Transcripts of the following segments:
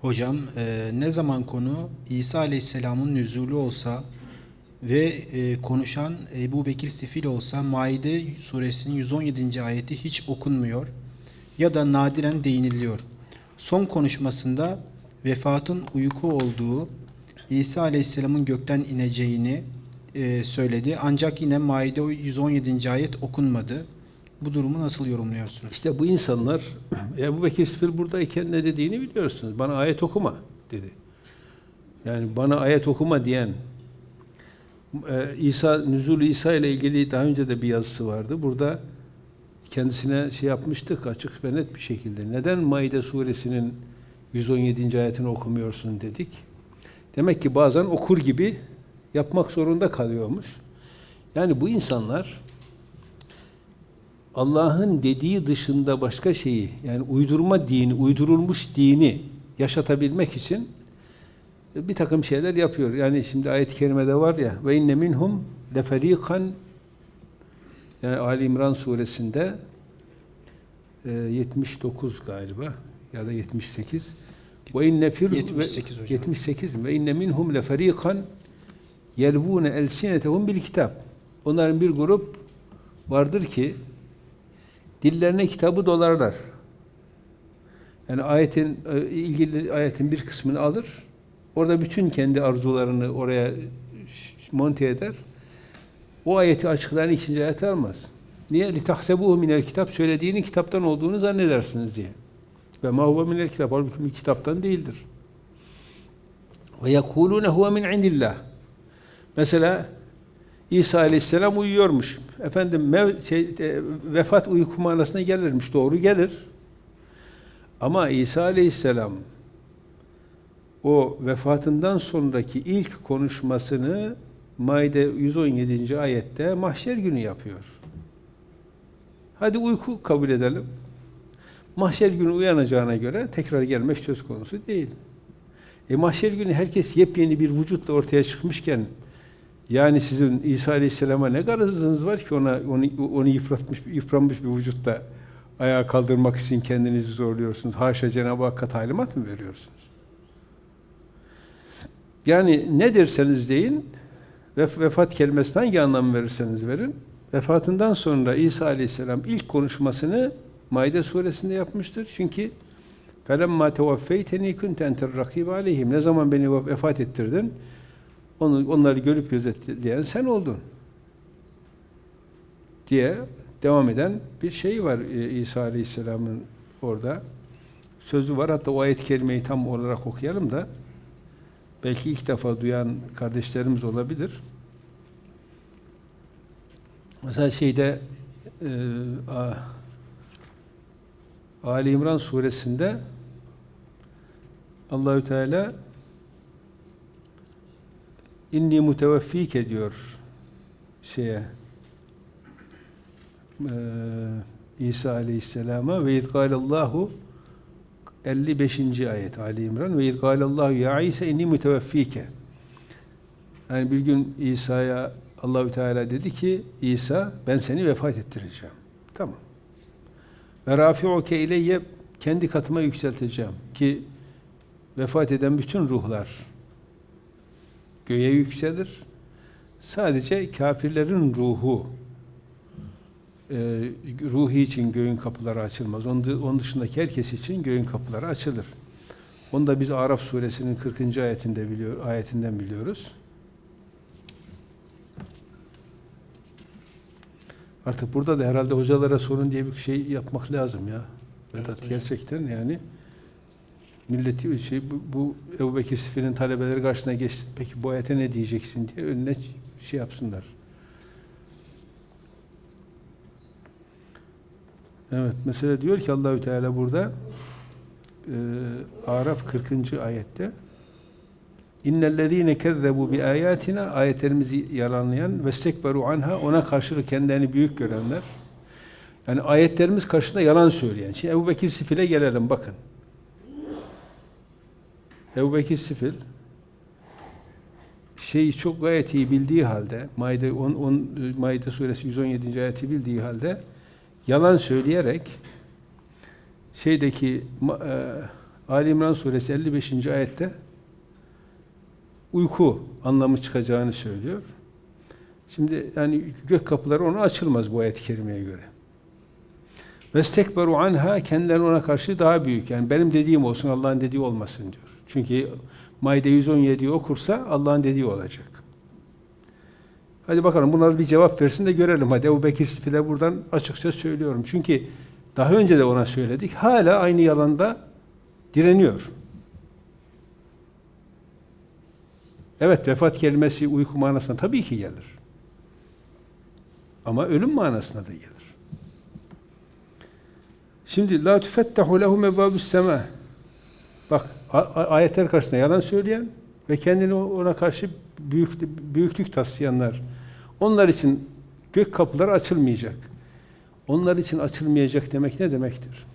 Hocam e, ne zaman konu İsa Aleyhisselam'ın nüzulü olsa ve e, konuşan Ebu Bekir Sifil olsa Maide suresinin 117. ayeti hiç okunmuyor ya da nadiren değiniliyor. Son konuşmasında vefatın uyku olduğu, İsa Aleyhisselam'ın gökten ineceğini e, söyledi. Ancak yine Maide 117. ayet okunmadı. Bu durumu nasıl yorumluyorsunuz? İşte bu insanlar Ebu Bekir Sıfır buradayken ne dediğini biliyorsunuz. Bana ayet okuma dedi. Yani bana ayet okuma diyen e, İsa Nüzul İsa ile ilgili daha önce de bir yazısı vardı. Burada kendisine şey yapmıştık açık ve net bir şekilde. Neden Maide suresinin 117. ayetini okumuyorsun dedik. Demek ki bazen okur gibi yapmak zorunda kalıyormuş. Yani bu insanlar Allah'ın dediği dışında başka şeyi yani uydurma dini, uydurulmuş dini yaşatabilmek için bir takım şeyler yapıyor. Yani şimdi ayet-i kerimede var ya ve inne minhum leferikan yani Ali İmran suresinde e, 79 galiba ya da 78 ve inne fir 78 hocam. 78 mi? ve inne minhum leferikan yelvune elsinetehum bil kitap. Onların bir grup vardır ki dillerine kitabı dolarlar. Yani ayetin e, ilgili ayetin bir kısmını alır. Orada bütün kendi arzularını oraya ş- monte eder. O ayeti açıklayan ikinci ayet almaz. Niye? لِتَحْسَبُهُ minel kitap söylediğini kitaptan olduğunu zannedersiniz diye. Ve ma huve minel kitap. Halbuki bir kitaptan değildir. Ve yekulune huve min indillah. Mesela İsa Aleyhisselam uyuyormuş. Efendim mev, şey, e, vefat uyku manasına gelirmiş. Doğru gelir. Ama İsa Aleyhisselam o vefatından sonraki ilk konuşmasını Maide 117. ayette mahşer günü yapıyor. Hadi uyku kabul edelim. Mahşer günü uyanacağına göre tekrar gelmek söz konusu değil. E mahşer günü herkes yepyeni bir vücutla ortaya çıkmışken yani sizin İsa Aleyhisselam'a ne garazınız var ki ona onu, onu yıpratmış, yıpranmış bir vücutta ayağa kaldırmak için kendinizi zorluyorsunuz. Haşa Cenab-ı Hakk'a talimat mı veriyorsunuz? Yani ne derseniz deyin, vef- vefat kelimesine hangi anlam verirseniz verin, vefatından sonra İsa Aleyhisselam ilk konuşmasını Maide suresinde yapmıştır. Çünkü فَلَمَّا تَوَفَّيْتَنِي كُنْتَ اَنْتَ الرَّقِيبَ عَلَيْهِمْ Ne zaman beni vefat ettirdin? Onu, onları görüp gözetleyen sen oldun. Diye devam eden bir şey var e, İsa Aleyhisselam'ın orada. Sözü var. Hatta o ayet-i kerimeyi tam olarak okuyalım da belki ilk defa duyan kardeşlerimiz olabilir. Mesela şeyde e, Ali İmran suresinde Allahü Teala inni muteveffike diyor şeye e, İsa Aleyhisselam'a ve izgalallahu 55. ayet Ali İmran ve izgalallahu ya İsa inni muteveffike yani bir gün İsa'ya Allahü Teala dedi ki İsa ben seni vefat ettireceğim. Tamam. Ve rafi'uke ileyye kendi katıma yükselteceğim ki vefat eden bütün ruhlar göğe yükselir. Sadece kafirlerin ruhu e, ruhi için göğün kapıları açılmaz. Onun, dı- onun dışındaki herkes için göğün kapıları açılır. Onu da biz Araf suresinin 40. ayetinde biliyor, ayetinden biliyoruz. Artık burada da herhalde hocalara sorun diye bir şey yapmak lazım ya. Vedat hocam. gerçekten yani milleti şey bu, bu Ebu Bekir Sifi'nin talebeleri karşısına geçti. Peki bu ayete ne diyeceksin diye önüne şey yapsınlar. Evet, mesela diyor ki Allahü Teala burada e, Araf 40. ayette İnnellezîne kezzebu bi ayatina ayetlerimizi yalanlayan ve stekberu anha ona karşılık kendilerini büyük görenler yani ayetlerimiz karşısında yalan söyleyen. Şimdi Ebu Bekir Sifil'e gelelim bakın. Ebu Bekir Sifil şeyi çok gayet iyi bildiği halde Maide, 10, 10, Maide suresi 117. ayeti bildiği halde yalan söyleyerek şeydeki e, Ali İmran suresi 55. ayette uyku anlamı çıkacağını söylüyor. Şimdi yani gök kapıları ona açılmaz bu ayet-i kerimeye göre. Vestekberu anha kendileri ona karşı daha büyük. Yani benim dediğim olsun Allah'ın dediği olmasın diyor. Çünkü Maide 117'yi okursa Allah'ın dediği olacak. Hadi bakalım bunlar bir cevap versin de görelim. Hadi Ebu Bekir Sıfır'e buradan açıkça söylüyorum. Çünkü daha önce de ona söyledik. Hala aynı yalanda direniyor. Evet vefat kelimesi uyku manasına tabii ki gelir. Ama ölüm manasına da gelir. Şimdi la tufettahu lehum ebvabus sema. Bak ayetler karşısında yalan söyleyen ve kendini ona karşı büyük, büyüklük taslayanlar. Onlar için gök kapıları açılmayacak. Onlar için açılmayacak demek ne demektir?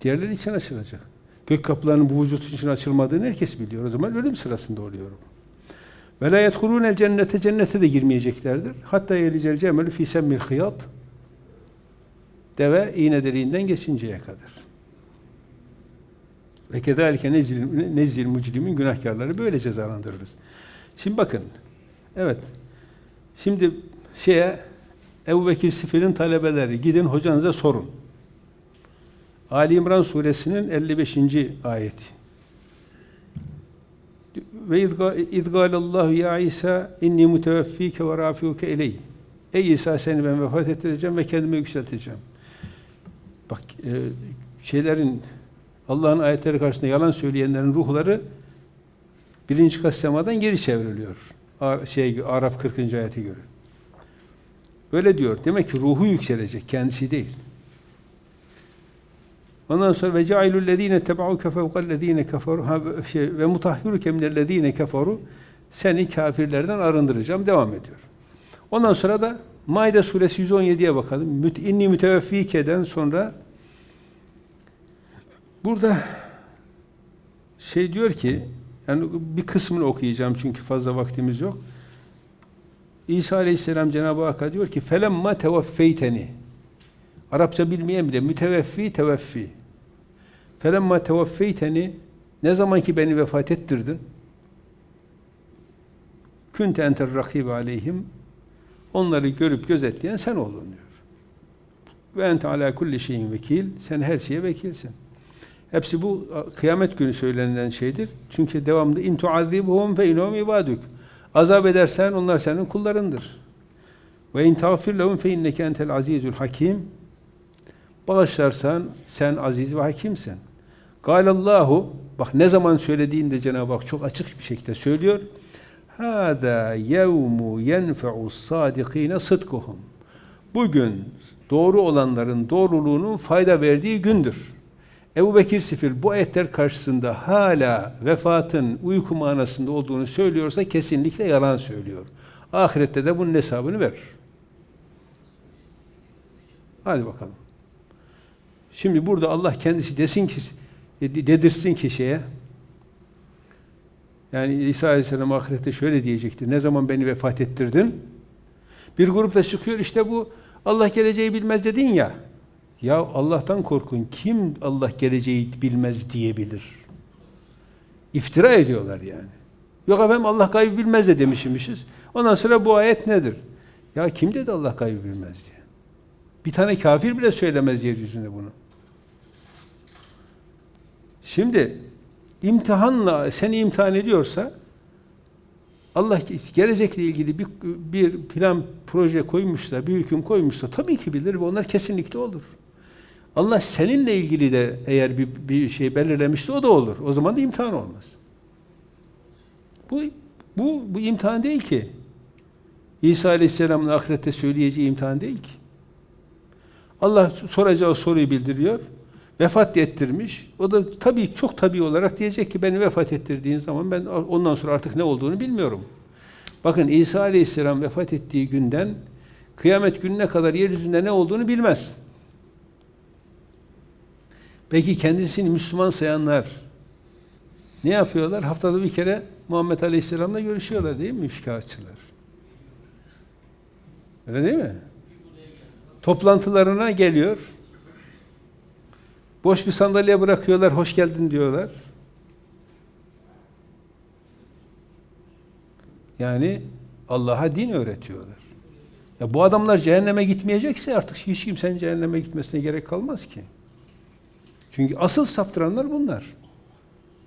Diğerleri için açılacak. Gök kapılarının bu vücut için açılmadığını herkes biliyor. O zaman ölüm sırasında oluyor. Ve la yedhulûnel cennete cennete de girmeyeceklerdir. Hatta yelicel cemelü fî semmil hıyat deve iğne deliğinden geçinceye kadar. Ve kedalike nezil, nezil mücrimin günahkarları böyle cezalandırırız. Şimdi bakın. Evet. Şimdi şeye Ebu Bekir Sifir'in talebeleri gidin hocanıza sorun. Ali İmran suresinin 55. ayeti. Ve idgalallahu ya İsa inni muteveffike ve rafiuke iley. Ey İsa seni ben vefat ettireceğim ve kendimi yükselteceğim. Bak e, şeylerin Allah'ın ayetleri karşısında yalan söyleyenlerin ruhları birinci kat semadan geri çevriliyor. Şey Araf 40. ayete göre. Öyle diyor. Demek ki ruhu yükselecek, kendisi değil. Ondan sonra ve cailul lezine tebauke fevkallezine keferu ha şey ve mutahhiruke minellezine keferu seni kafirlerden arındıracağım devam ediyor. Ondan sonra da Maide suresi 117'ye bakalım. Müt inni müteveffike'den sonra burada şey diyor ki yani bir kısmını okuyacağım çünkü fazla vaktimiz yok. İsa Aleyhisselam Cenab-ı Hakk'a diyor ki felemma tevaffeyteni Arapça bilmeyen bile müteveffi teveffi. Felemma tevaffeyteni ne zaman ki beni vefat ettirdin künte enter rakibe aleyhim onları görüp gözetleyen sen oldun diyor. Ve ente ala kulli şeyin vekil sen her şeye vekilsin. Hepsi bu kıyamet günü söylenilen şeydir. Çünkü devamlı in tuazibhum fe inhum ibaduk. Azap edersen onlar senin kullarındır. Ve in tağfir lehum fe inneke entel azizul hakim. Bağışlarsan sen aziz ve hakimsin. Galallahu bak ne zaman söylediğinde Cenab-ı Hak çok açık bir şekilde söylüyor. Hâzâ yevmu yenfe'u sâdikîne sıdkuhum. Bugün doğru olanların doğruluğunun fayda verdiği gündür. Ebu Bekir Sifil bu ayetler karşısında hala vefatın uyku manasında olduğunu söylüyorsa kesinlikle yalan söylüyor. Ahirette de bunun hesabını verir. Hadi bakalım. Şimdi burada Allah kendisi desin ki dedirsin ki şeye yani İsa Aleyhisselam ahirette şöyle diyecektir. Ne zaman beni vefat ettirdin? Bir grup da çıkıyor işte bu Allah geleceği bilmez dedin ya. Ya Allah'tan korkun. Kim Allah geleceği bilmez diyebilir? İftira ediyorlar yani. Yok efendim Allah gaybı bilmez de demişmişiz. Ondan sonra bu ayet nedir? Ya kim dedi Allah gaybı bilmez diye? Bir tane kafir bile söylemez yeryüzünde bunu. Şimdi imtihanla seni imtihan ediyorsa Allah gelecekle ilgili bir, bir plan, proje koymuşsa, bir hüküm koymuşsa tabii ki bilir ve onlar kesinlikle olur. Allah seninle ilgili de eğer bir, bir şey belirlemişse o da olur. O zaman da imtihan olmaz. Bu, bu, bu imtihan değil ki. İsa Aleyhisselam'ın ahirette söyleyeceği imtihan değil ki. Allah soracağı soruyu bildiriyor. Vefat ettirmiş. O da tabii çok tabii olarak diyecek ki beni vefat ettirdiğin zaman ben ondan sonra artık ne olduğunu bilmiyorum. Bakın İsa Aleyhisselam vefat ettiği günden kıyamet gününe kadar yeryüzünde ne olduğunu bilmez. Peki kendisini Müslüman sayanlar ne yapıyorlar? Haftada bir kere Muhammed Aleyhisselam'la görüşüyorlar değil mi müşkağıtçılar? Öyle değil mi? Toplantılarına geliyor. Boş bir sandalye bırakıyorlar, hoş geldin diyorlar. Yani Allah'a din öğretiyorlar. Ya bu adamlar cehenneme gitmeyecekse artık hiç kimsenin cehenneme gitmesine gerek kalmaz ki. Çünkü asıl saptıranlar bunlar.